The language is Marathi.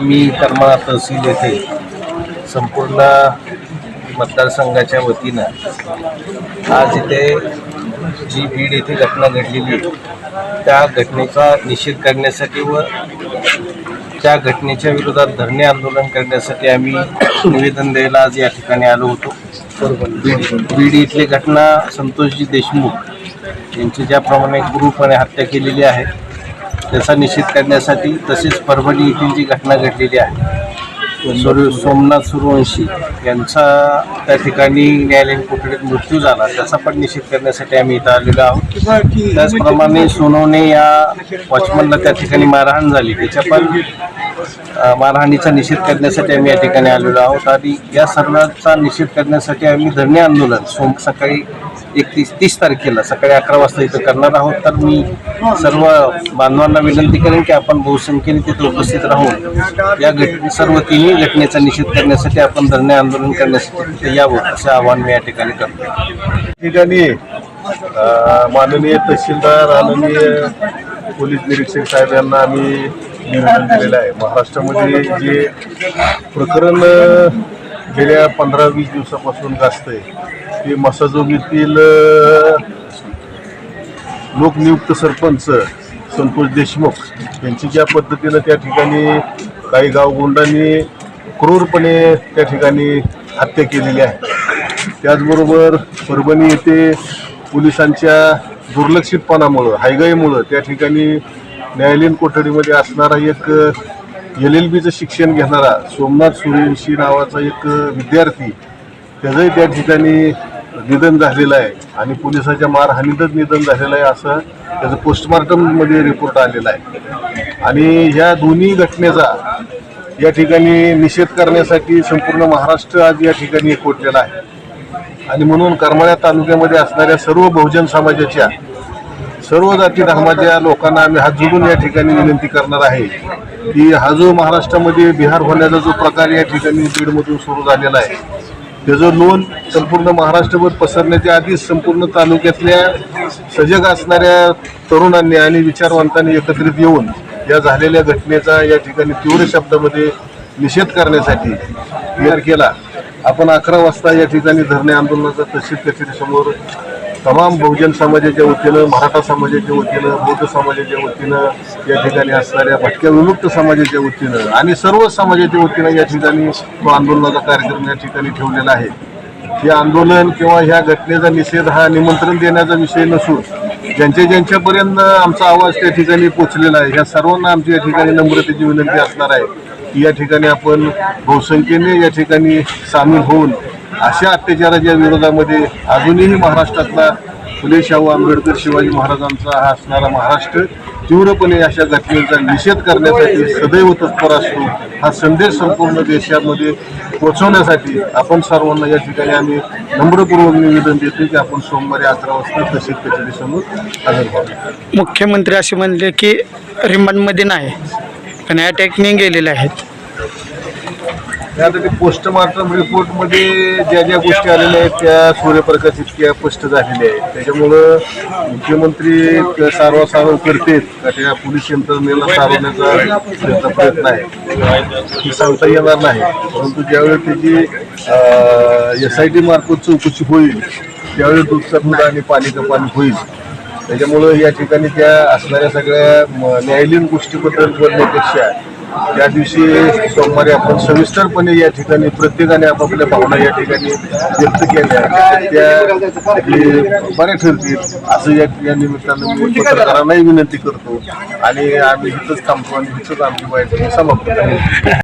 मी करमाळा तहसील येथे संपूर्ण मतदारसंघाच्या वतीनं आज इथे जी बीड येथे घटना घडलेली आहे त्या घटनेचा निषेध करण्यासाठी व त्या घटनेच्या विरोधात धरणे आंदोलन करण्यासाठी आम्ही निवेदन द्यायला आज या ठिकाणी आलो होतो. बीड बीड इथली घटना संतोषजी देशमुख यांची ज्याप्रमाणे क्रूरपणे हत्या केलेली आहे त्याचा निषेध करण्यासाठी तसेच परभणी येथील जी घटना घडलेली आहे सूर्य सोमनाथ सूर्यवंशी यांचा त्या ठिकाणी न्यायालयीन कोठडीत मृत्यू झाला. त्याचा पण निषेध करण्यासाठी आम्ही इथं आलेलो आहोत. त्याचप्रमाणे सोनवणे या वॉचमनला त्या ठिकाणी मारहाण झाली. त्याच्या पण मारहाणीचा निषेध करण्यासाठी आम्ही या ठिकाणी आलेलो आहोत. आणि या सर्वांचा निषेध करण्यासाठी आम्ही धरणे आंदोलन सोम सकाळी एकतीस तीस तारखेला सकाळी अकरा वाजता इथं करणार आहोत. तर मी सर्व बांधवांना विनंती करेन की आपण बहुसंख्येने तिथे उपस्थित राहून या घटने सर्व तिन्ही घटनेचा निषेध करण्यासाठी आपण धरणे आंदोलन करण्यासाठी तिथे यावं असं आवाहन मी या ठिकाणी करतो. ठिकाणी माननीय तहसीलदार माननीय पोलीस निरीक्षक साहेब यांना आम्ही निवेदन दिलेलं आहे. महाराष्ट्रामध्ये जे प्रकरण गेल्या पंधरा वीस दिवसापासून गाजत आहे ते मसाजोगीतील लोकनियुक्त सरपंच संतोष देशमुख यांची ज्या पद्धतीनं त्या ठिकाणी काही गावगुंडांनी क्रूरपणे त्या ठिकाणी हत्या केलेली आहे. त्याचबरोबर परभणी येथे पोलिसांच्या दुर्लक्षितपणामुळं हायगाईमुळं त्या ठिकाणी न्यायालयीन कोठडीमध्ये असणारा एक एल एल बीचं शिक्षण घेणारा सोमनाथ सूर्यवंशी नावाचा एक विद्यार्थी त्याचंही त्या ठिकाणी निधन झालेलं आहे. आणि पोलिसाच्या मारहाणीतच निधन झालेलं आहे असं त्याचं पोस्टमॉर्टममध्ये रिपोर्ट आलेला आहे. आणि ह्या दोन्ही घटनेचा या ठिकाणी निषेध करण्यासाठी संपूर्ण महाराष्ट्र आज या ठिकाणी एकवटलेला आहे. आणि म्हणून करमाळ्या तालुक्यामध्ये असणाऱ्या सर्व बहुजन समाजाच्या सर्व जाती धर्माच्या लोकांना आम्ही हात जोडून या ठिकाणी विनंती करणार आहे. की हा जो महाराष्ट्रामध्ये बिहार होण्याचा जो प्रकार या ठिकाणी बीडमधून सुरू झालेला आहे त्याचं नोंद संपूर्ण महाराष्ट्रभर पसरण्याच्या आधीच संपूर्ण तालुक्यातल्या सजग असणाऱ्या तरुणांनी आणि विचारवंतांनी एकत्रित येऊन या झालेल्या घटनेचा या ठिकाणी तीव्र शब्दामध्ये निषेध करण्यासाठी तयार केला. आपण अकरा वाजता या ठिकाणी धरणे आंदोलनाचा तहसील कचेरीसमोर तमाम बहुजन समाजाच्या वतीनं मराठा समाजाच्या वतीनं बौद्ध समाजाच्या वतीनं या ठिकाणी असणाऱ्या भटक्या विमुक्त समाजाच्या वतीनं आणि सर्व समाजाच्या वतीनं या ठिकाणी तो आंदोलनाचा कार्यक्रम या ठिकाणी ठेवलेला आहे. हे आंदोलन किंवा ह्या घटनेचा निषेध हा निमंत्रण देण्याचा विषय नसून ज्यांच्या ज्यांच्यापर्यंत आमचा आवाज त्या ठिकाणी पोचलेला आहे ह्या सर्वांना आमची या ठिकाणी नम्रतेची विनंती असणार आहे की या ठिकाणी आपण बहुसंख्येने या ठिकाणी सामील होऊन अशा अत्याचाराच्या विरोधामध्ये अजूनही महाराष्ट्रातला फुले शाहू आंबेडकर शिवाजी महाराजांचा हा असणारा महाराष्ट्र तीव्रपणे अशा घटनेचा निषेध करण्यासाठी सदैव तत्पर असतो हा संदेश संपूर्ण देशामध्ये पोहोचवण्यासाठी आपण सर्वांना या ठिकाणी आम्ही नम्रपूर्वक निवेदन देतो की आपण सोमवारी अकरा वाजता तसेच कचेरीसमोर हजर व्हावे. मुख्यमंत्री असे म्हणले की रिमांडमध्ये नाही पण अटॅकने गेलेले आहेत. त्यासाठी पोस्टमार्टम रिपोर्टमध्ये ज्या ज्या गोष्टी आलेल्या आहेत त्या सूर्यप्रकाश इतक्या स्पष्ट झालेल्या आहेत. त्याच्यामुळं मुख्यमंत्री सारवासारव करतेत का त्या पोलीस यंत्रणेला सारवण्याचा त्याचा प्रयत्न आहे. ती सांगता येणार नाही. परंतु ज्यावेळी त्याची एस आय टी मार्फत चौकशी होईल त्यावेळी दूधचा दूध आणि पाणी का पाणी होईल. त्याच्यामुळं या ठिकाणी त्या असणाऱ्या सगळ्या म, न्यायालयीन गोष्टीबद्दल बोलण्यापेक्षा त्या दिवशी सोमवारी आपण सविस्तरपणे या ठिकाणी प्रत्येकाने आपापल्या भावना या ठिकाणी व्यक्त केल्या. त्या बऱ्या ठरतील असं या या निमित्तानं मी पत्रकारांनाही विनंती करतो. आणि आम्ही इथंच थांबतो आणि इथंच आमची माहिती समाप्त